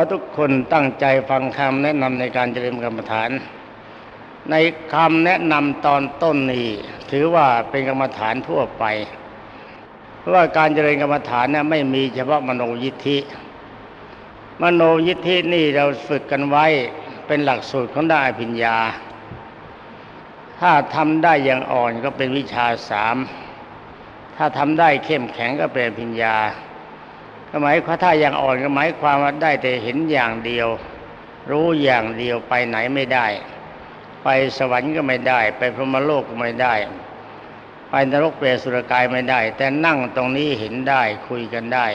อทุกคนตั้งใจฟังคำแนะนำในการเจริญกรรมฐาน ในคำแนะนำตอนต้นนี้ถือว่าเป็นกรรมฐานทั่วไป เพราะว่าการเจริญกรรมฐานนี่ยไม่มีเฉพาะมโนยิทธิ มโนยิทธินี่เราฝึกกันไว้เป็นหลักสูตรของได้พิญญา ถ้าทำได้อย่างอ่อนก็เป็นวิชาสามถ้าทำได้เข้มแข็งก็เป็นพิญญา ก็หมายความถ้าอย่างอ่อนก็หมายความว่าได้แต่เห็นอย่างเดียว รู้อย่างเดียวไปไหนไม่ได้ ไปสวรรค์ก็ไม่ได้ ไปพรหมโลกก็ไม่ได้ ไปนรกเปรตสุรกายไม่ได้ แต่นั่งตรงนี้เห็นได้คุยกันได้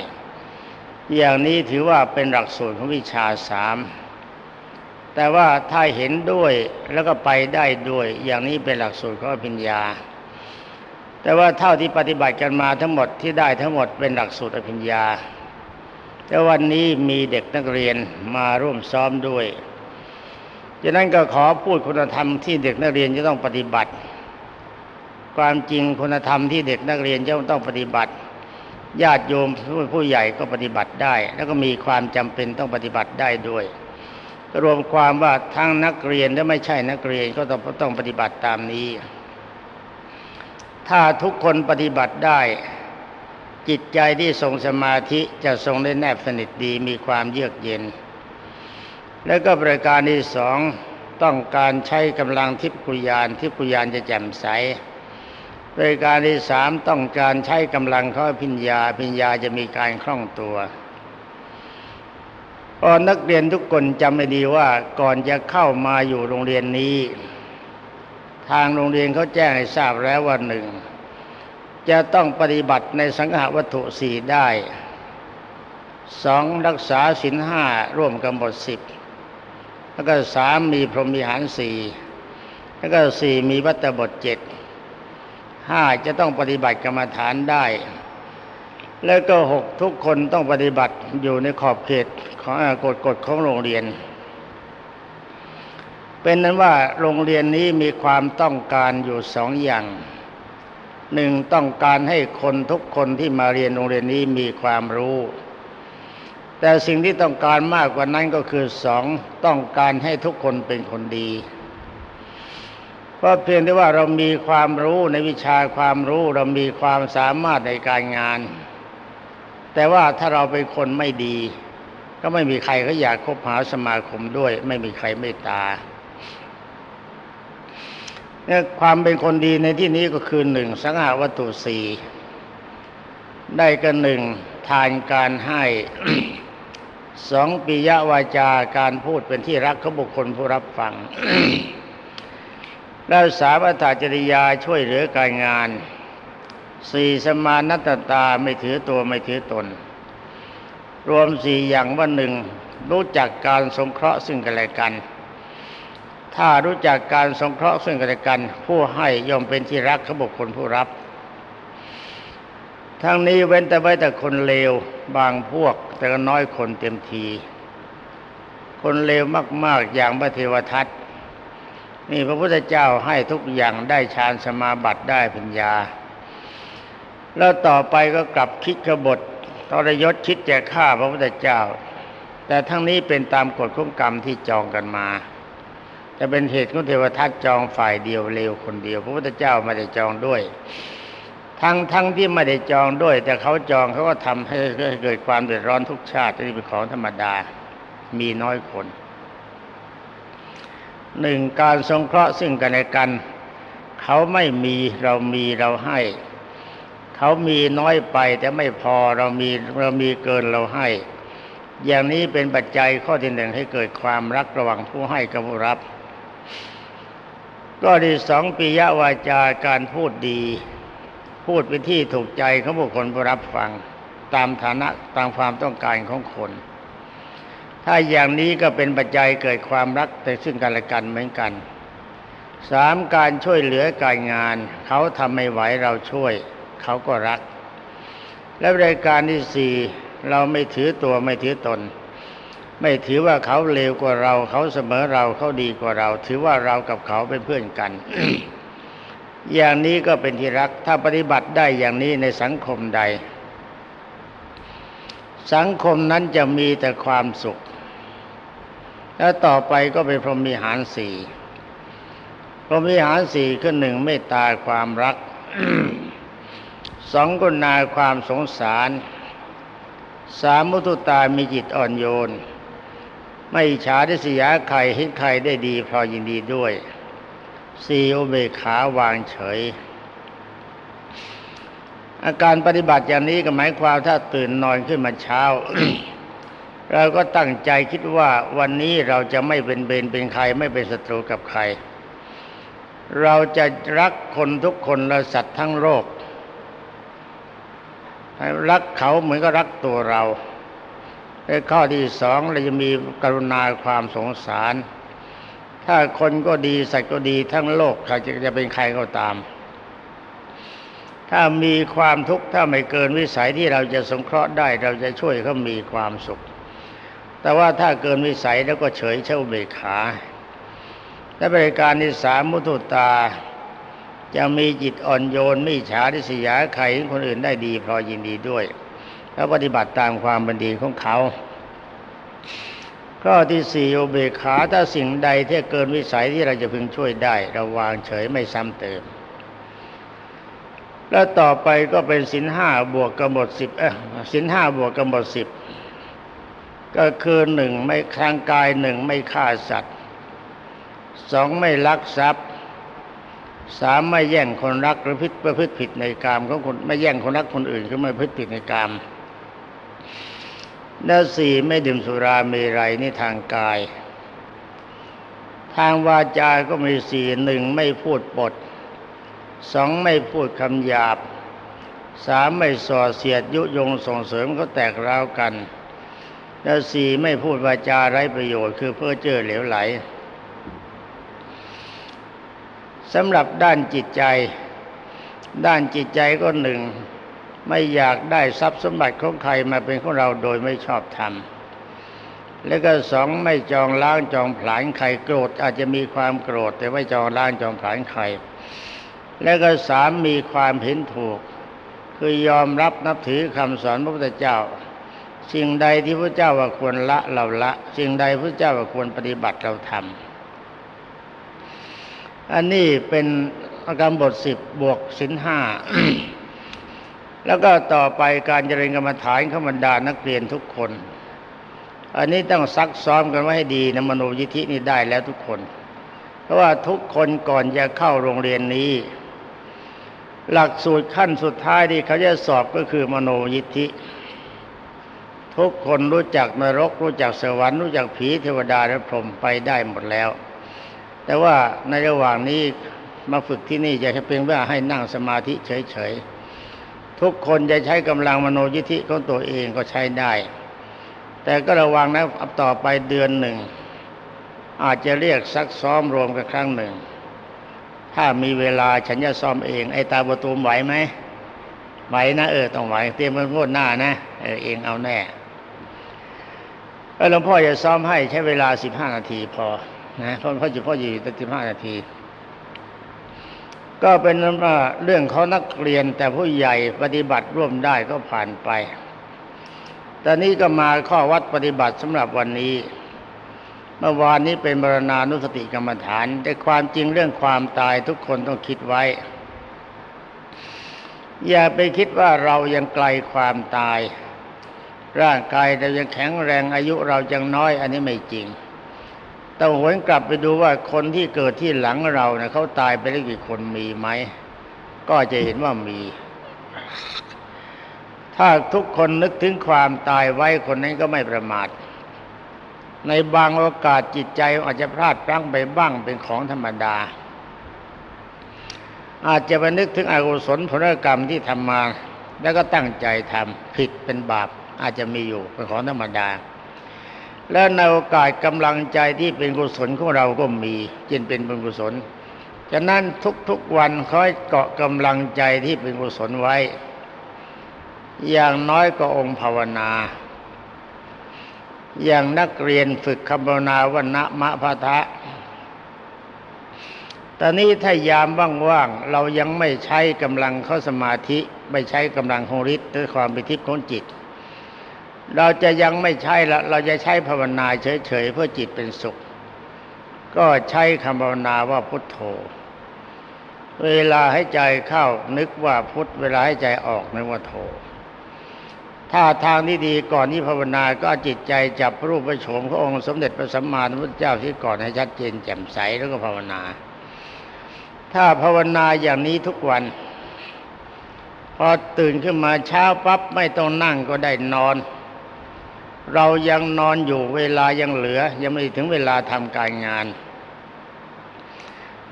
อย่างนี้ถือว่าเป็นหลักสูตรของวิชาสามแต่ว่าถ้าเห็นด้วยแล้วก็ไปได้ด้วย อย่างนี้เป็นหลักสูตรของอภิญญา แต่ว่าเท่าที่ปฏิบัติกันมาทั้งหมดที่ได้ทั้งหมดเป็นหลักสูตรอภิญญา แต่วันนี้มีเด็กนักเรียนมาร่วมซ้อมด้วยฉะนั้นก็ขอพูดคุณธรรมที่เด็กนักเรียนจะต้องปฏิบัติ ความจริงคุณธรรมที่เด็กนักเรียนจะต้องปฏิบัติ ญาติโยมผู้ผู้ใหญ่ก็ปฏิบัติได้ แล้วก็มีความจำเป็นต้องปฏิบัติได้ด้วย รวมความว่าทั้งนักเรียนและไม่ใช่นักเรียนก็ต้องต้องปฏิบัติตามนี้ ถ้าทุกคนปฏิบัติได้ จิตใจที่ทรงสมาธิจะทรงได้แนบสนิทดีมีความเยือกเย็น แล้วก็ประการที่สองต้องการใช้กำลังทิพยกุญาณทิพยกุญาณจะแจ่มใสประการที่สามต้องการใช้กำลังเขาพิญญาพิญญาจะมีการคล่องตัวอนักเรียนทุกคนจำให้ดีว่าก่อนจะเข้ามาอยู่โรงเรียนนี้ ทางโรงเรียนเขาแจ้งให้ทราบแล้วว่าหนึ่ง จะต้องปฏิบัติในสังฆวัตถุสี่ได้สองรักษาศีลห้าร่วมกันหมดสิบแล้วก็สามมีพรหมิหารสี่แล้วก็สี่มีวัตถบทเจ็ดห้าจะต้องปฏิบัติกรรมฐานได้ แล้วก็หกทุกคนต้องปฏิบัติอยู่ในขอบเขตของกฎกฎของโรงเรียน เป็นนั้นว่าโรงเรียนนี้มีความต้องการอยู่สองอย่าง หนึ่งต้องการให้คนทุกคนที่มาเรียนโรงเรียนนี้มีความรู้ แต่สิ่งที่ต้องการมากกว่านั้นก็คือสองต้องการให้ทุกคนเป็นคนดี เพราะเพียงแต่ว่าเรามีความรู้ในวิชาความรู้เรามีความสามารถในการงาน แต่ว่าถ้าเราเป็นคนไม่ดี ก็ไม่มีใครเขาอยากคบหาสมาคมด้วย ไม่มีใครเมตตา เนี่ยความเป็นคนดีในที่นี้ก็คือหนึ่งสังหาวัตถุสี่ได้กันหนึ่งทานการให้สองปิยวาจาการพูดเป็นที่รักของบุคคลผู้รับฟัง แล้วสามอัตจริยาช่วยเหลือการงานสี่สมานัตตาไม่ถือตัวไม่ถือตน รวมสี่อย่างว่าหนึ่งรู้จักการสงเคราะห์ซึ่งกันและกัน ถ้ารู้จักการสงเคราะห์ซึ่งกันและกัน ผู้ให้ย่อมเป็นที่รักของบุคคลผู้รับ ทั้งนี้เว้นแต่ไว้แต่คนเลวบางพวก แต่ก็น้อยคนเต็มที คนเลวมาก ๆ อย่างพระเทวทัตนี่พระพุทธเจ้าให้ทุกอย่างได้ฌานสมาบัติได้ปัญญา แล้วต่อไปก็กลับคิดกบฏทรยศคิดจะฆ่าพระพุทธเจ้า แต่ทั้งนี้เป็นตามกฎขอกรรมที่จองกันมา จะเป็นเหตุของเทวทัตจองฝ่ายเดียวเลวคนเดียว พระพุทธเจ้าไม่ได้จองด้วย ทั้งทั้งที่ไม่ได้จองด้วย แต่เขาจองเขาก็ทำให้เกิดความเดือดร้อนทุกชาตินี่เป็นของธรรมดา มีน้อยคนหนึ่งการสงเคราะห์ซึ่งกันและกัน เขาไม่มีเรามีเราให้ เขามีน้อยไปแต่ไม่พอเรามีเรามีเกินเราให้ อย่างนี้เป็นปัจจัยข้อที่หนึ่งให้เกิดความรักระหว่างผู้ให้กับผู้รับ ก็ที่สองปิยวาจาการพูดดี พูดไปที่ถูกใจของบุคคลผู้รับฟังตามฐานะตามความต้องการของคน ถ้าอย่างนี้ก็เป็นปัจจัยเกิดความรักแต่ซึ่งกันและกันเหมือนกันสามการช่วยเหลือการงาน เขาทำไม่ไหวเราช่วย เขาก็รัก และรายการที่สี่เราไม่ถือตัวไม่ถือตน ไม่ถือว่าเขาเลวกว่าเรา เขาเสมอเราเขาดีกว่าเรา ถือว่าเรากับเขาเป็นเพื่อนกัน อย่างนี้ก็เป็นที่รัก ถ้าปฏิบัติได้อย่างนี้ในสังคมใด สังคมนั้นจะมีแต่ความสุข แล้วต่อไปก็เป็นพรหมีหารสี่พรหมีหารสี่คือหนึ่งเมตตาความรักสองกุณาความสงสาร สามมุทุตามีจิตอ่อนโยน ไม่อิจฉาทิษยาใครเห็นใครได้ดีพอยินดีด้วยสี่อุเบกขาวางเฉย อาการปฏิบัติอย่างนี้ก็หมายความถ้าตื่นนอนขึ้นมาเช้า เราก็ตั้งใจคิดว่าวันนี้เราจะไม่เป็นเบนเป็นใครไม่เป็นศัตรูกับใคร เราจะรักคนทุกคนและสัตว์ทั้งโลกรักเขาเหมือนกับรักตัวเรา และข้อที่สองเราจะมีกรุณาความสงสาร ถ้าคนก็ดีสัตว์ก็ดีทั้งโลกใครจะจะเป็นใครก็ตาม ถ้ามีความทุกข์ถ้าไม่เกินวิสัยที่เราจะสงเคราะห์ได้เราจะช่วยเขามีความสุข แต่ว่าถ้าเกินวิสัยแล้วก็เฉยเช่าเบกขา และบริการที่สามมุทุตาจะมีจิตอ่อนโยนไม่ฉาทิษยาใครคนอื่นได้ดีพอยินดีด้วย แล้วปฏิบัติตามความบันดีของเขาข้อที่สี่โอเบขาถ้าสิ่งใดที่เกินวิสัยที่เราจะพึงช่วยได้ เราวางเฉยไม่ซ้ำเติม แล้วต่อไปก็เป็นสินห้าบวกกำหนดสิบเออสินห้าบวกกำหนดสิบก็คือหนึ่งไม่ทางกายหนึ่งไม่ฆ่าสัตว์สองไม่ลักทรัพย์สามไม่แย่งคนรักหรือพิษประพฤติผิดในกามของคนไม่แย่งคนรักคนอื่นคือไม่พฤติผิดในกาม แล้วสี่ไม่ดื่มสุราเมรัยนี่ทางกาย ทางวาจาก็มีสี่หนึ่งไม่พูดปดสองไม่พูดคำหยาบสามไม่ส่อเสียดยุยงส่งเสริมเขาแตกร้าวกัน แล้วสี่ไม่พูดวาจาไร้ประโยชน์คือเพื่อเจอเหลวไหลสำหรับด้านจิตใจ ด้านจิตใจก็หนึ่ง ไม่อยากได้ทรัพย์สมบัติของใครมาเป็นของเราโดยไม่ชอบธรรม แล้วก็สองไม่จองล้างจองผลาญใครโกรธ อาจจะมีความโกรธ แต่ไม่จองล้างจองผลาญใคร แล้วก็สามมีความเห็นถูก คือยอมรับนับถือคำสอนพระพุทธเจ้า สิ่งใดที่พระเจ้าว่าควรละเราละ สิ่งใดพระเจ้าว่าควรปฏิบัติเราทำอันนี้เป็นกรรมบทสิบบวกสินห้า แล้วก็ต่อไปการเจริญกรรมฐานขบรรดานักเรียนทุกคน อันนี้ต้องซักซ้อมกันไว้ให้ดีนะมโนยิธินี่ได้แล้วทุกคน เพราะว่าทุกคนก่อนจะเข้าโรงเรียนนี้ หลักสูตรขั้นสุดท้ายที่เขาจะสอบก็คือมโนยิธิ ทุกคนรู้จักนรก รู้จักสวรรค์รู้จักผีเทวดาและพรหมไปได้หมดแล้ว แต่ว่าในระหว่างนี้มาฝึกที่นี่จะเพียงว่าให้นั่งสมาธิเฉยๆ ทุกคนจะใช้กำลังมโนยิธิของตัวเองก็ใช้ได้ แต่ก็ระวังนะต่อไปเดือนหนึ่ง อาจจะเรียกซักซ้อมรวมกันครั้งหนึ่ง ถ้ามีเวลาฉันจะซ้อมเอง ไอ้ตาประตูมไหวไหมไหวนะเออต้องไหวเตรียมมันงวดหน้านะเออเองเอาแน่แล้วหลวงพ่อจะซ้อมให้ใช้เวลาสิบห้านาทีพอนะเพราะพ่อจะพ่ออยู่ตั้งสิบห้านาที ก็เป็นว่าเรื่องเขานักเรียนแต่ผู้ใหญ่ปฏิบัติร่วมได้ก็ผ่านไป ตอนนี้ก็มาข้อวัดปฏิบัติสำหรับวันนี้ เมื่อวานนี้เป็นบรณานุสติกรรมฐาน แต่ความจริงเรื่องความตายทุกคนต้องคิดไว้ อย่าไปคิดว่าเรายังไกลความตาย ร่างกายเรายังแข็งแรงอายุเรายังน้อย อันนี้ไม่จริง ต้องหวนกลับไปดูว่าคนที่เกิดที่หลังเราเนะ่ยเขาตายไปแล้วกี่คนมีไหม ก็จะเห็นว่ามี ถ้าทุกคนนึกถึงความตายไว้คนนั้นก็ไม่ประมาท ในบางโอกาสจิตใจอาจจะพลาดพลั้งไปบ้างเป็นของธรรมดา อาจจะไปนึกถึงอกุศลผลกรรมที่ทำมา แล้วก็ตั้งใจทำผิดเป็นบาปอาจจะมีอยู่เป็นของธรรมดา และในโอกาสกำลังใจที่เป็นกุศลของเราก็มีจึงเป็นบุญกุศลฉะนั้นทุกๆวันคอยเกาะกำลังใจที่เป็นกุศลไว้ อย่างน้อยก็องค์ภาวนา อย่างนักเรียนฝึกคำภาวนาวันนะมะพะทะตอนนี้ถ้ายามว่างๆเรายังไม่ใช้กำลังเข้าสมาธิ ไม่ใช้กำลังของฤทธิ์หรือความเป็นทิพย์ของจิต เราจะยังไม่ใช่ละเราจะใช้ภาวนาเฉยๆเพื่อจิตเป็นสุข ก็ใช้คำภาวนาว่าพุทโธ เวลาให้ใจเข้านึกว่าพุทเวลาให้ใจออกนึกว่าโธถ้าทางที่ดีก่อนที่ภาวนาก็จิตใจจับรูปประโฉมขององค์สมเด็จพระสัมมาสัมพุทธเจ้าที่ก่อนให้ชัดเจนแจ่มใสแล้วก็ภาวนา ถ้าภาวนาอย่างนี้ทุกวัน พอตื่นขึ้นมาเช้าปั๊บไม่ต้องนั่งก็ได้นอน เรายังนอนอยู่เวลายังเหลือ ยังไม่ถึงเวลาทำการงาน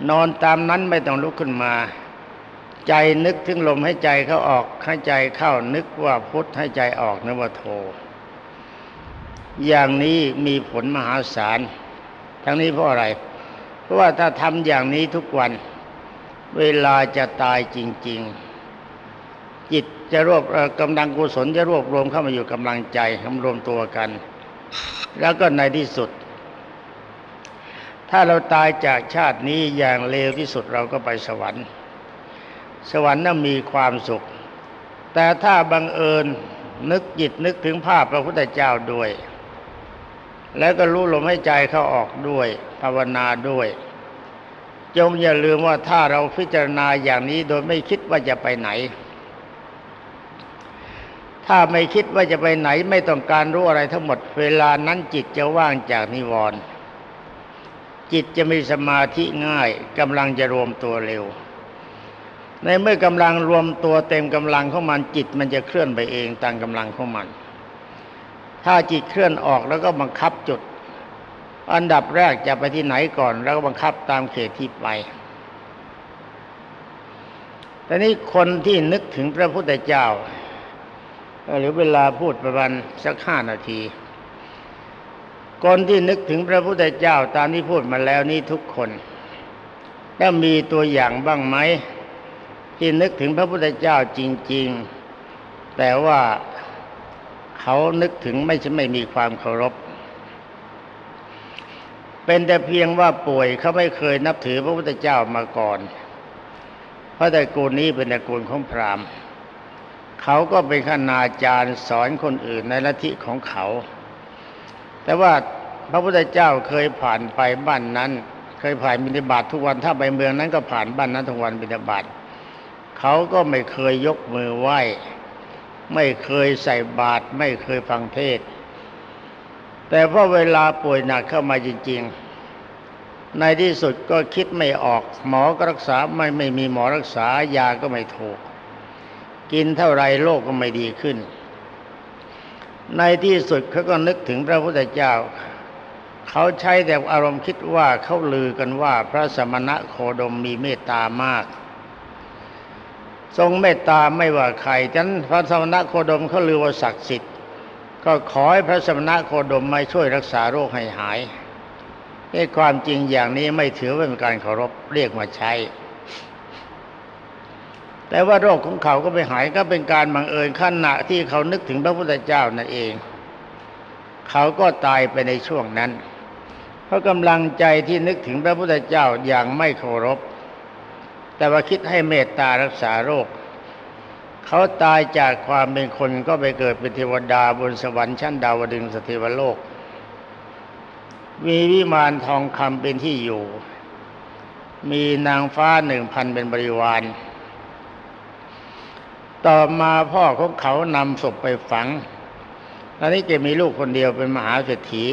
นอนตามนั้นไม่ต้องลุกขึ้นมา ใจนึกถึงลมให้ใจเขาออกให้ใจเข้านึกว่าพุทธให้ใจออกนึกว่าโท อย่างนี้มีผลมหาศาล ทั้งนี้เพราะอะไร เพราะว่าถ้าทำอย่างนี้ทุกวัน เวลาจะตายจริง ๆ จิตจะรวบเอ่อกำลังกุศลจะรวบรวมเข้ามาอยู่กำลังใจทำรวมตัวกัน แล้วก็ในที่สุด ถ้าเราตายจากชาตินี้อย่างเลวที่สุดเราก็ไปสวรรค์ สวรรค์น่ะมีความสุข แต่ถ้าบังเอิญนึกจิตนึกถึงภาพพระพุทธเจ้าด้วย แล้วก็รู้ลมให้ใจเข้าออกด้วย ภาวนาด้วยจงอย่าลืมว่าถ้าเราพิจารณาอย่างนี้โดยไม่คิดว่าจะไปไหน ถ้าไม่คิดว่าจะไปไหนไม่ต้องการรู้อะไรทั้งหมด เวลานั้นจิตจะว่างจากนิวรณ์จิตจะมีสมาธิง่ายกำลังจะรวมตัวเร็ว ในเมื่อกำลังรวมตัวเต็มกำลังของมันจิตมันจะเคลื่อนไปเองตามกำลังของมัน ถ้าจิตเคลื่อนออกแล้วก็บังคับจุด อันดับแรกจะไปที่ไหนก่อน แล้วก็บังคับตามเขตที่ไปแต่นี้คนที่นึกถึงพระพุทธเจ้า หรือเวลาพูดประมาณสักห้านาทีคนที่นึกถึงพระพุทธเจ้าตามที่พูดมาแล้วนี้ทุกคนถ้ามีตัวอย่างบ้างไหมที่นึกถึงพระพุทธเจ้าจริง ๆ แต่ว่าเขานึกถึงไม่ใช่ไม่มีความเคารพ เป็นแต่เพียงว่าป่วยเขาไม่เคยนับถือพระพุทธเจ้ามาก่อน เพราะแต่กูลนี้เป็นตระกูลของพราหมณ์ เขาก็เป็นคณาจารย์สอนคนอื่นในลัทธิของเขา แต่ว่าพระพุทธเจ้าเคยผ่านไปบ้านนั้น เคยผ่านบิณฑบาตทุกวันถ้าไปเมืองนั้นก็ผ่านบ้านนั้นทุกวันบิณฑบาตเขาก็ไม่เคยยกมือไหว้ ไม่เคยใส่บาตรไม่เคยฟังเทศ แต่พอเวลาป่วยหนักเข้ามาจริง ๆ ในที่สุดก็คิดไม่ออกหมอก็รักษาไม่ไม่มีหมอรักษายาก็ไม่ถูก กินเท่าไรโรคก็ไม่ดีขึ้น ในที่สุดเขาก็นึกถึงพระพุทธเจ้า เขาใช้แต่อารมณ์คิดว่าเขาลือกันว่าพระสมณะโคดมมีเมตตามาก ทรงเมตตาไม่ว่าใครฉะนั้นพระสมณะโคดมเขาลือว่าศักดิ์สิทธิ์ก็ขอให้พระสมณะโคดมมาช่วยรักษาโรคให้หายในความจริงอย่างนี้ไม่ถือว่าเป็นการเคารพเรียกมาใช้ แต่ว่าโรคของเขาก็ไปหายก็เป็นการบังเอิญขณะที่เขานึกถึงพระพุทธเจ้านั่นเอง เขาก็ตายไปในช่วงนั้น เพราะกำลังใจที่นึกถึงพระพุทธเจ้าอย่างไม่เคารพ แต่ว่าคิดให้เมตตารักษาโรค เขาตายจากความเป็นคนก็ไปเกิดเป็นเทวดาบนสวรรค์ชั้นดาวดึงสเทวโลก มีวิมานทองคำเป็นที่อยู่ มีนางฟ้าหนึ่งพันเป็นบริวาร ต่อมาพ่อของเขานำศพไปฝังตอนนี้แกมีลูกคนเดียวเป็นมหาเศรษฐี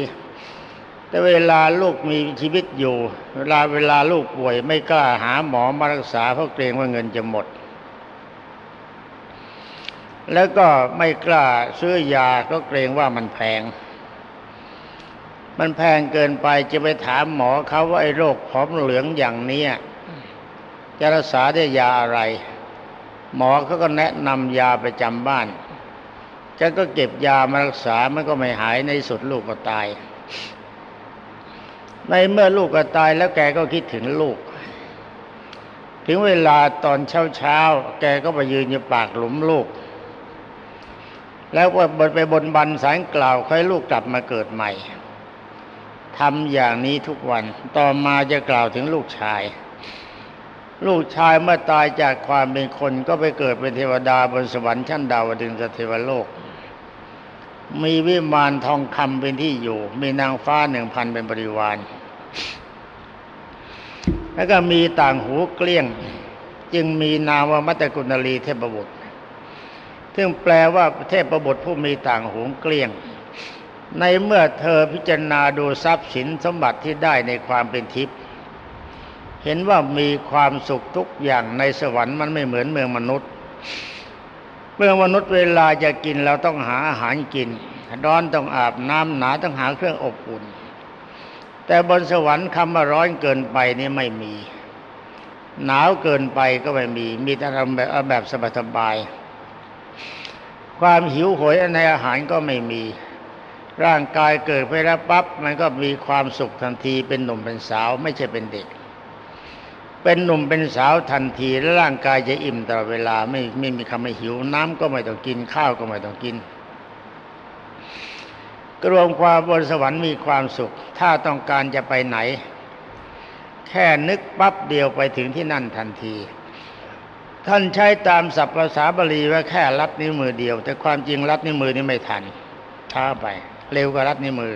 แต่เวลาลูกมีชีวิตอยู่ เวลาเวลาลูกป่วยไม่กล้าหาหมอมารักษาเพราะเกรงว่าเงินจะหมด แล้วก็ไม่กล้าซื้อยาก็เกรงว่ามันแพง มันแพงเกินไปจะไปถามหมอเขาว่าไอ้โรคผอมเหลืองอย่างนี้จะรักษาด้วยยาอะไร หมอเขาก็แนะนำยาประจำบ้านแกก็เก็บยามารักษา มันก็ไม่หายในสุดลูกก็ตาย ในเมื่อลูกก็ตายแล้วแกก็คิดถึงลูก ถึงเวลาตอนเช้าเช้าๆแกก็ไปยืนอยู่ปากหลุมลูก แล้วก็บนไปบนบันสารกล่าวขอให้ลูกกลับมาเกิดใหม่ทำอย่างนี้ทุกวัน ต่อมาจะกล่าวถึงลูกชาย ลูกชายเมื่อตายจากความเป็นคนก็ไปเกิดเป็นเทวดาบนสวรรค์ชั้นดาวดึงสเทวโลก มีวิมานทองคำเป็นที่อยู่ มีนางฟ้าหนึ่งพันเป็นบริวาร แล้วก็มีต่างหูเกลี้ยง จึงมีนามว่ามัตตกุณลีเทพบุตร ซึ่งแปลว่าเทพบุตรผู้มีต่างหูเกลี้ยง ในเมื่อเธอพิจารณาดูทรัพย์สินสมบัติที่ได้ในความเป็นทิพย์ เห็นว่ามีความสุขทุกอย่างในสวรรค์มันไม่เหมือนเมืองมนุษย์ เมืองมนุษย์เวลาจะกินเราต้องหาอาหารกิน ร้อนต้องอาบน้ำหนาต้องหาเครื่องอบอุ่น แต่บนสวรรค์คำว่าร้อนเกินไปนี่ไม่มี หนาวเกินไปก็ไม่มี มีแต่แบบแบบสบายๆความหิวโหยในอาหารก็ไม่มี ร่างกายเกิดไปแล้วปั๊บมันก็มีความสุขทันทีเป็นหนุ่มเป็นสาวไม่ใช่เป็นเด็ก เป็นหนุ่มเป็นสาวทันทีและร่างกายจะอิ่มตลอดเวลาไม่ไม่มีคำไม่หิวน้ำก็ไม่ต้องกินข้าวก็ไม่ต้องกินกรวมความบนสวรรค์มีความสุข ถ้าต้องการจะไปไหน แค่นึกปั๊บเดียวไปถึงที่นั่นทันที ท่านใช้ตามศัพท์ภาษาบาลีว่าแค่ลัดนิ้วมือเดียว แต่ความจริงลัดนิ้วมือนี่ไม่ทันช้าไป เร็วกว่าลัดนิ้วมือ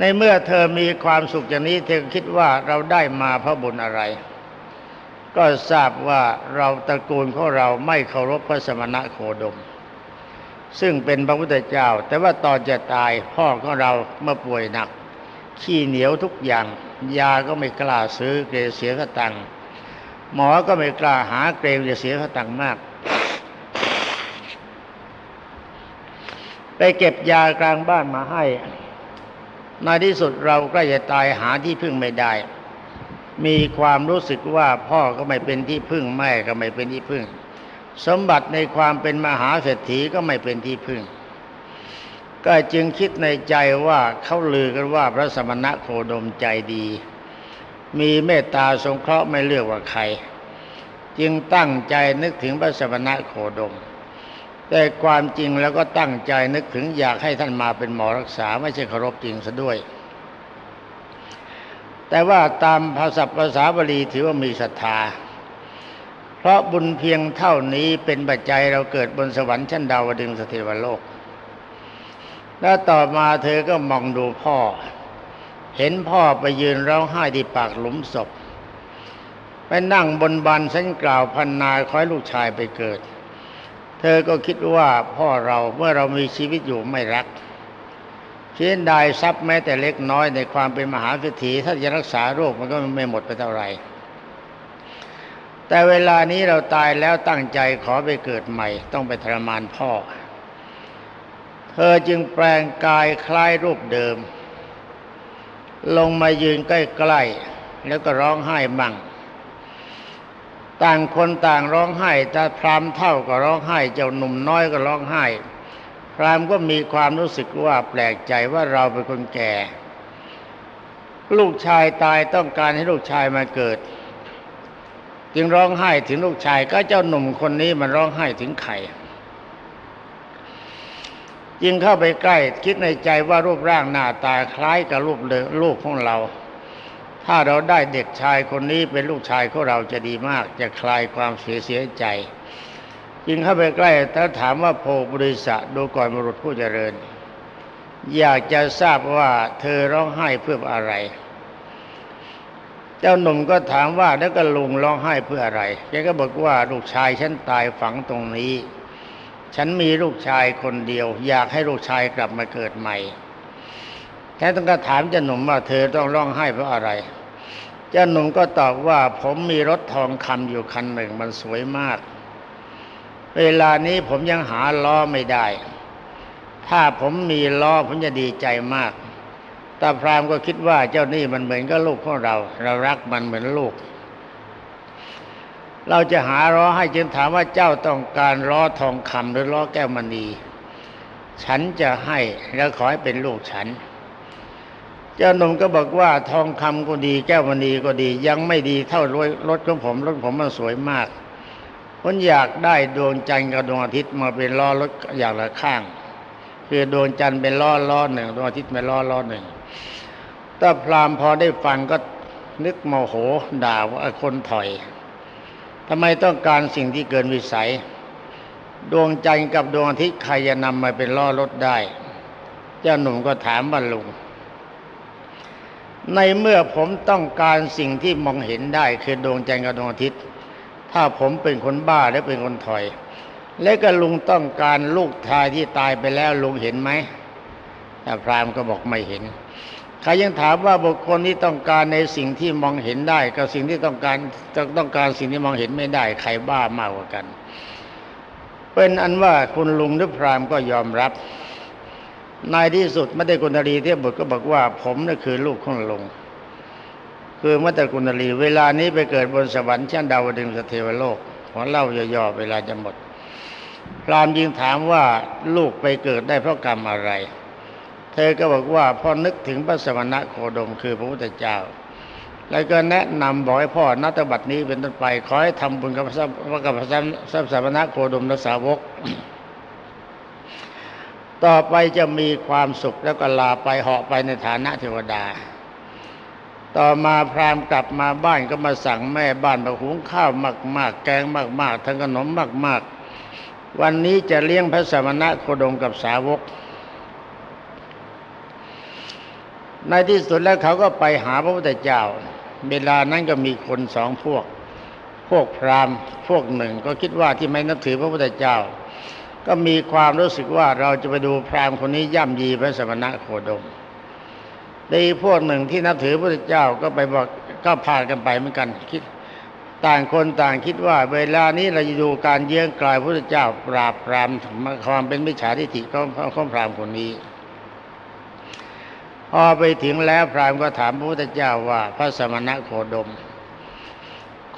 ในเมื่อเธอมีความสุขอย่างนี้ เธอคิดว่าเราได้มาพระบุญอะไร ก็ทราบว่าเราตระกูลของเราไม่เคารพพระสมณะโคดม ซึ่งเป็นพระพุทธเจ้า แต่ว่าตอนจะตายพ่อของเราเมื่อป่วยหนัก ขี้เหนียวทุกอย่าง ยาก็ไม่กล้าซื้อเกรงเสียกตังค์หมอก็ไม่กล้าหาเกรงจะเสียกตังค์มากไปเก็บยากลางบ้านมาให้ ในที่สุดเราใกล้จะตายหาที่พึ่งไม่ได้ มีความรู้สึกว่าพ่อก็ไม่เป็นที่พึ่งแม่ก็ไม่เป็นที่พึ่ง สมบัติในความเป็นมหาเศรษฐีก็ไม่เป็นที่พึ่ง ก็จึงคิดในใจว่าเขาลือกันว่าพระสมณะโคดมใจดี มีเมตตาสงเคราะห์ไม่เลือกว่าใคร จึงตั้งใจนึกถึงพระสมณะโคดม แต่ความจริงแล้วก็ตั้งใจนึกถึงอยากให้ท่านมาเป็นหมอรักษาไม่ใช่เคารพจริงซะด้วย แต่ว่าตามภาษาภาษาบาลีถือว่ามีศรัทธา เพราะบุญเพียงเท่านี้เป็นปัจจัยเราเกิดบนสวรรค์ชั้นดาวดึงสเทวโลก แล้วต่อมาเธอก็มองดูพ่อ เห็นพ่อไปยืนร้องไห้ที่ปากหลุมศพไปนั่งบนบันสันกล่าวพันนาคอยลูกชายไปเกิด เธอก็คิดว่าพ่อเราเมื่อเรามีชีวิตอยู่ไม่รักเช่นใดทรัพย์แม้แต่เล็กน้อยในความเป็นมหาเศรษฐีถ้าจะรักษาโรคมันก็ไม่หมดไปเท่าไหร่แต่เวลานี้เราตายแล้วตั้งใจขอไปเกิดใหม่ ต้องไปทรมานพ่อ เธอจึงแปลงกายคล้ายรูปเดิม ลงมายืนใกล้ ๆ แล้วก็ร้องไห้มั่ง ต่างคนต่างร้องไห้แต่พรามเท่าก็ร้องไห้ เจ้าหนุ่มน้อยก็ร้องไห้ พรามก็มีความรู้สึกว่าแปลกใจว่าเราเป็นคนแก่ ลูกชายตายต้องการให้ลูกชายมาเกิด จึงร้องไห้ถึงลูกชายก็เจ้าหนุ่มคนนี้มันร้องไห้ถึงไข่จึงเข้าไปใกล้คิดในใจว่ารูปร่างหน้าตาคล้ายกับรูปลูกของเรา ถ้าเราได้เด็กชายคนนี้เป็นลูกชายของเราจะดีมาก จะคลายความเสียเสียใจจึงเข้าไปใกล้แล้วถามว่าโพบริษะดูก่อนมรุษผู้เจริญ อยากจะทราบว่าเธอร้องไห้เพื่ออะไร เจ้าหนุ่มก็ถามว่าแล้วก็ลุงร้องไห้เพื่ออะไรแกก็บอกว่าลูกชายฉันตายฝังตรงนี้ ฉันมีลูกชายคนเดียว อยากให้ลูกชายกลับมาเกิดใหม่ แท้ต้องก็ถามเจ้าหนุ่มว่าเธอต้องร้องไห้เพราะอะไร เจ้าหนุ่มก็ตอบว่าผมมีรถทองคำอยู่คันหนึ่งมันสวยมาก เวลานี้ผมยังหาล้อไม่ได้ ถ้าผมมีล้อผมจะดีใจมากตาพรามก็คิดว่าเจ้านี่มันเหมือนกับลูกของเรา เรารักมันเหมือนลูก เราจะหาล้อให้จึงถามว่าเจ้าต้องการล้อทองคำหรือล้อแก้วมณี ฉันจะให้แล้วขอให้เป็นลูกฉัน เจ้าหนุ่มก็บอกว่าทองคำก็ดี แก้วมณีก็ดี ยังไม่ดีเท่ารถของผมรถผมมันสวยมากผมอยากได้ดวงจันทร์กับดวงอาทิตย์มาเป็นล้อรถอย่างละข้าง คือดวงจันทร์เป็นล้อล้อหนึ่งดวงอาทิตย์เป็นล้อล้อหนึ่งถ้าพรามพอได้ฟังก็นึกโมโหด่าว่าคนถอยทำไมต้องการสิ่งที่เกินวิสัย ดวงจันทร์กับดวงอาทิตย์ใครจะนำมาเป็นล่อรถได้ เจ้าหนุ่มก็ถามว่าลุง ในเมื่อผมต้องการสิ่งที่มองเห็นได้คือดวงจันทร์กับดวงอาทิตย์ ถ้าผมเป็นคนบ้าและเป็นคนถอย และก็ลุงต้องการลูกชายที่ตายไปแล้วลุงเห็นไหมแต่พราหมณ์ก็บอกไม่เห็นใครยังถามว่าบุคคลที่ต้องการในสิ่งที่มองเห็นได้ กับสิ่งที่ต้องการต้องการสิ่งที่มองเห็นไม่ได้ใครบ้ามากกว่ากัน เป็นอันว่าคุณลุงหรือพราหมณ์ก็ยอมรับ ในที่สุดไม่ได้กุณลีเทียบทก็บอกว่า ผมนี่คือลูกของลง คือมัตตกุณลี เวลานี้ไปเกิดบนสวรรค์ชั้นดาวดึงสเทวโลกขอเล่าย่อๆเวลาจะหมดพรามยิงถามว่าลูกไปเกิดได้เพราะกรรมอะไร เธอก็บอกว่าพ่อนึกถึงพระสมณะโคดมคือพระพุทธเจ้า แล้วก็แนะนำบอกให้พ่อนัตบัตนี้เป็นต้นไปขอให้ทำบุญกับพระกับพระสมณะโคดมและสาวก ต่อไปจะมีความสุขแล้วก็ลาไปเหาะไปในฐานะเทวดา ต่อมาพราหมณ์กลับมาบ้านก็มาสั่งแม่บ้านมาหุงข้าวมาก ๆ แกงมาก ๆ ทั้งขนมมาก ๆ วันนี้จะเลี้ยงพระสมณะโคดมกับสาวก ในที่สุดแล้วเขาก็ไปหาพระพุทธเจ้า เวลานั้นก็มีคนสองพวก พวกพราหมณ์พวกหนึ่งก็คิดว่าที่ไม่นับถือพระพุทธเจ้า ก็มีความรู้สึกว่าเราจะไปดูพราหมณ์คนนี้ย่ำยีพระสมณะโคดมในพวกหนึ่งที่นับถือพระพุทธเจ้าก็ไปบอกก็พากันไปเหมือนกันคิดต่างคนต่างคิดว่า เวลานี้เราจะดูการเยื้องกลายพระพุทธเจ้าปราบปรามความเป็นมิจฉาทิฏฐิของของพราหมณ์คนนี้พอไปถึงแล้วพราหมณ์ก็ถามพระพุทธเจ้าว่า พระสมณะโคดม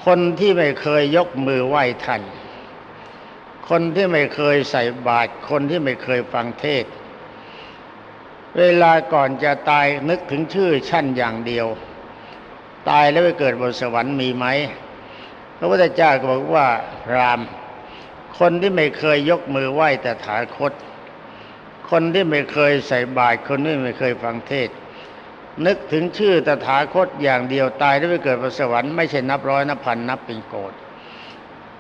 คนที่ไม่เคยยกมือไหว้ท่าน คนที่ไม่เคยใส่บาตรคนที่ไม่เคยฟังเทศ เวลาก่อนจะตายนึกถึงชื่อชั้นอย่างเดียว ตายแล้วไปเกิดบนสวรรค์มีไหมพระพุทธเจ้าก็บอกว่าราม คนที่ไม่เคยยกมือไหว้แต่ถาคต คนที่ไม่เคยใส่บาตรคนที่ไม่เคยฟังเทศ นึกถึงชื่อตถาคตอย่างเดียวตายแล้วไปเกิดบนสวรรค์ไม่ใช่นับร้อยนับพันนับเป็นโกด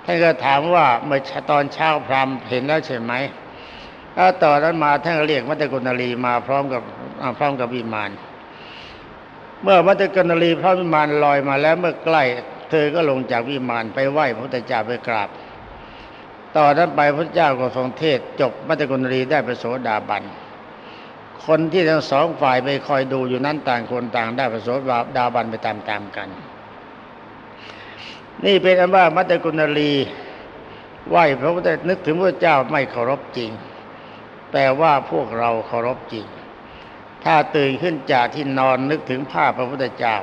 ท่านก็ถามว่าเมื่อตอนเช้าพรามเห็นแล้วใช่ไหมแล้วต่อนั้นมาท่านก็เรียกมัตตกุณลีมาพร้อมกับพร้อมกับวิมาน เมื่อมัตตกุณลีพระวิมานลอยมาแล้วเมื่อใกล้ เธอก็ลงจากวิมานไปไหว้พระพุทธเจ้าไปกราบต่อนั้นไปพระเจ้าก็ทรงเทศจบมัตตกุณลีได้ประโสดาบันคนที่ทั้งสองฝ่ายไปคอยดูอยู่นั้นต่างคนต่างได้ประโสดาบันไปตามๆกัน นี่เป็นอันว่ามัตตกุณลีไหวพระพุทธนึกถึงพระเจ้าไม่เคารพจริง แต่ว่าพวกเราเคารพจริง ถ้าตื่นขึ้นจากที่นอนนึกถึงภาพพระพุทธเจ้า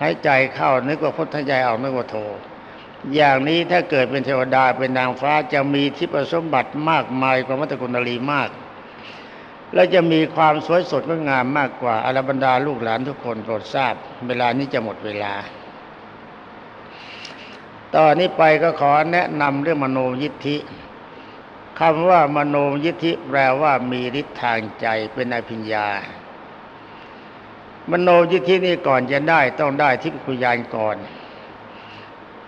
หายใจเข้านึกว่าพุทธใจออกนึกว่าโท อย่างนี้ถ้าเกิดเป็นเทวดาเป็นนางฟ้าจะมีทิพสมบัติมากมายกว่ามัตตกุณลีมาก และจะมีความสวยสดงดงามมากกว่าอรบรรดาลูกหลานทุกคนโปรดทราบ เวลานี้จะหมดเวลา ต่อนนี้ไปก็ขอแนะนำเรื่องมโนยิทธิคำว่ามโนยิทธิแปลว่ามีฤทธิ์ทางใจเป็นอภิญญา มโนยิทธินี่ก่อนจะได้ต้องได้ทิพยคุยานก่อน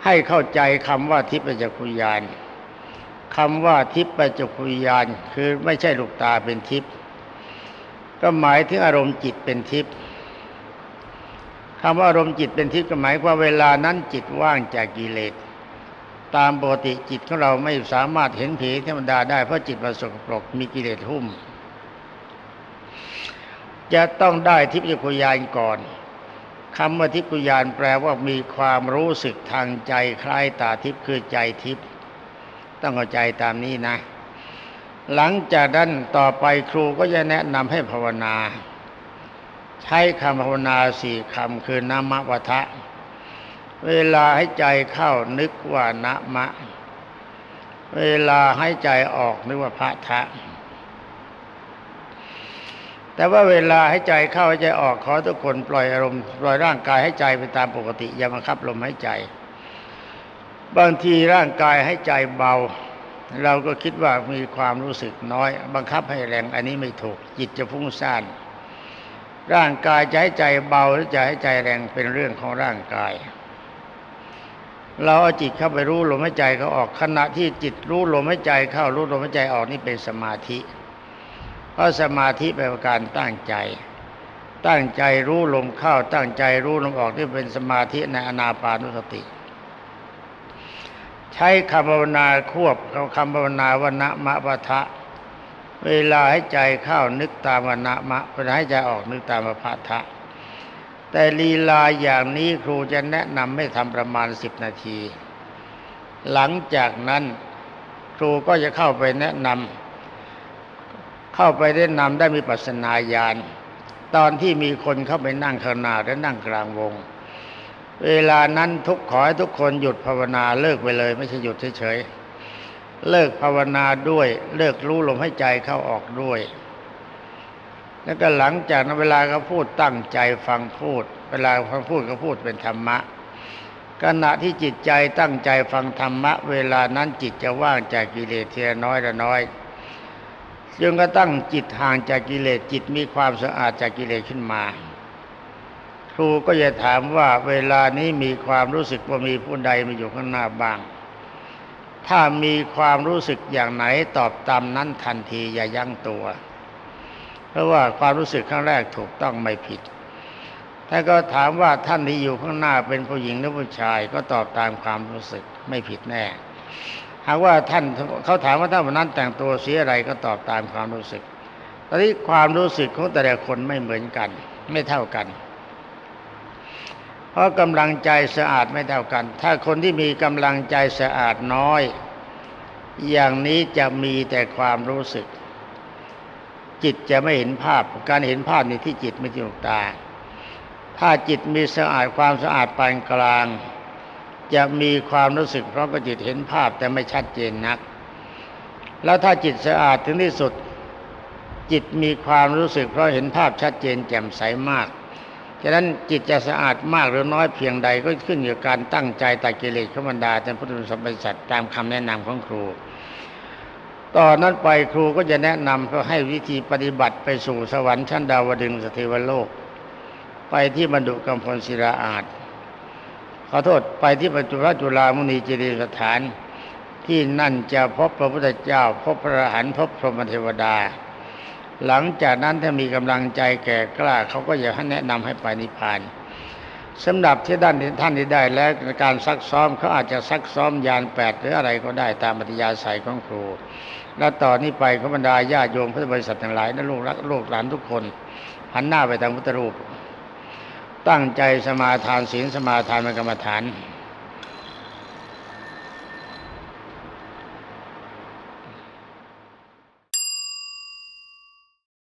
ให้เข้าใจคำว่าทิพยคุยานคำว่าทิพยคุยานคือไม่ใช่ลูกตาเป็นทิพย์ก็หมายถึงอารมณ์จิตเป็นทิพย์ คำว่าอารมณ์จิตเป็นทิพย์ก็หมายว่าเวลานั้นจิตว่างจากกิเลสตามปกติจิตของเราไม่สามารถเห็นผีธรรมดาได้เพราะจิตมันสกปรกมีกิเลสหุ้ม จะต้องได้ทิพยคุยานก่อนคำว่าทิพยคุยานแปลว่ามีความรู้สึกทางใจคล้ายตาทิพย์คือใจทิพย์ต้องเข้าใจตามนี้นะ หลังจากนั้นต่อไปครูก็จะแนะนำให้ภาวนา ใช้คำภาวนาสี่คำคือนามวัฏะเวลาให้ใจเข้านึกว่านะมะ เวลาให้ใจออกนึกว่าพระทะ แต่ว่าเวลาให้ใจเข้าให้ใจออกขอทุกคนปล่อยอารมณ์ปล่อยร่างกายให้ใจไปตามปกติ อย่าบังคับลมหายใจ บางทีร่างกายให้ใจเบาเราก็คิดว่ามีความรู้สึกน้อย บังคับให้แรงอันนี้ไม่ถูก จิตจะฟุ้งซ่าน ร่างกายจะให้ใจเบาหรือจะให้ใจแรงเป็นเรื่องของร่างกาย เราเอาจิตเข้าไปรู้ลมหายใจเขาออกขณะที่จิตรู้ลมหายใจเข้ารู้ลมหายใจออกนี่เป็นสมาธิ เพราะสมาธิเป็นการตั้งใจ ตั้งใจรู้ลมเข้าตั้งใจรู้ลมออกที่เป็นสมาธิในอนาปานุสติใช้คำภาวนาควบกับคำภาวนาวันนะมะปะทะ เวลาให้ใจเข้านึกตามวันนะมะเวลาให้ใจออกนึกตามมะพะทะ แต่ลีลาอย่างนี้ครูจะแนะนำให้ทำประมาณสิบนาที หลังจากนั้นครูก็จะเข้าไปแนะนำเข้าไปแนะนำได้มีปัสนาญาณตอนที่มีคนเข้าไปนั่งข้างหน้าและนั่งกลางวง เวลานั้นทุกขอให้ทุกคนหยุดภาวนาเลิกไปเลย ไม่ใช่หยุดเฉยๆ เลิกภาวนาด้วย เลิกรู้ลมให้ใจเข้าออกด้วย แล้วก็หลังจากนั้นเวลาเขาพูดตั้งใจฟังพูด เวลาฟังพูดก็พูดเป็นธรรมะขณะที่จิตใจตั้งใจฟังธรรมะ เวลานั้นจิตจะว่างจากกิเลสเทีละน้อยละน้อยจนก็ตั้งจิตห่างจากกิเลสจิตมีความสะอาดจากกิเลสขึ้นมา ครูก็จะถามว่าเวลานี้มีความรู้สึกว่ามีผู้ใดมาอยู่ข้างหน้าบ้าง ถ้ามีความรู้สึกอย่างไหนตอบตามนั้นทันทีอย่ายั้งตัว เพราะว่าความรู้สึกครั้งแรกถูกต้องไม่ผิดถ้าก็ถามว่าท่านที่อยู่ข้างหน้าเป็นผู้หญิงหรือผู้ชาย ก็ตอบตามความรู้สึกไม่ผิดแน่ หากว่าท่านเขาถามว่าท่านวันนั้นแต่งตัวสีอะไรก็ตอบตามความรู้สึกตอนนี้ความรู้สึกของแต่ละคนไม่เหมือนกัน ไม่เท่ากัน เพราะกำลังใจสะอาดไม่เท่ากัน ถ้าคนที่มีกำลังใจสะอาดน้อย อย่างนี้จะมีแต่ความรู้สึก จิตจะไม่เห็นภาพ การเห็นภาพในที่จิตไม่ที่ดวงตา ถ้าจิตมีสะอาดความสะอาดปานกลาง จะมีความรู้สึก เพราะว่าจิตเห็นภาพแต่ไม่ชัดเจนนัก แล้วถ้าจิตสะอาดถึงที่สุด จิตมีความรู้สึก เพราะเห็นภาพชัดเจนแจ่มใสมาก ฉะนั้นจิตจะสะอาดมากหรือน้อยเพียงใดก็ขึ้นอยู่กับการตั้งใจตัดกิเลสขมันดาท่านพุทธสมบัติสัตว์ตามคำแนะนำของครู ต่อนนั้นไปครูก็จะแนะนำเพื่อให้วิธีปฏิบัติไปสู่สวรรค์ชั้นดาวดึงสเทวโลก ไปที่บรรดุกัมพลศิลาอาจขอโทษไปที่ปัจจุบันจุฬามุนีเจดียสถานที่นั่นจะพบพระพุทธเจ้า พบพระอรหันต์พบพรหมเทวดา หลังจากนั้นถ้ามีกำลังใจแก่กล้าเขาก็จะให้แนะนำให้ไปนิพพานสำหรับที่ด้านท่านที่ได้แล้วในการซักซ้อมเขาอาจจะซักซ้อมยานแปดหรืออะไรก็ได้ตามปฏิยาศัยของครู และต่อนนี้ไปขบรรดาญาโยมพุทธบริษัททั้งหลายและลูกรักลูกหลานทุกคนหันหน้าไปทางพุทธรูป ตั้งใจสมาทานศีลสมาทานเป็นกรรมฐาน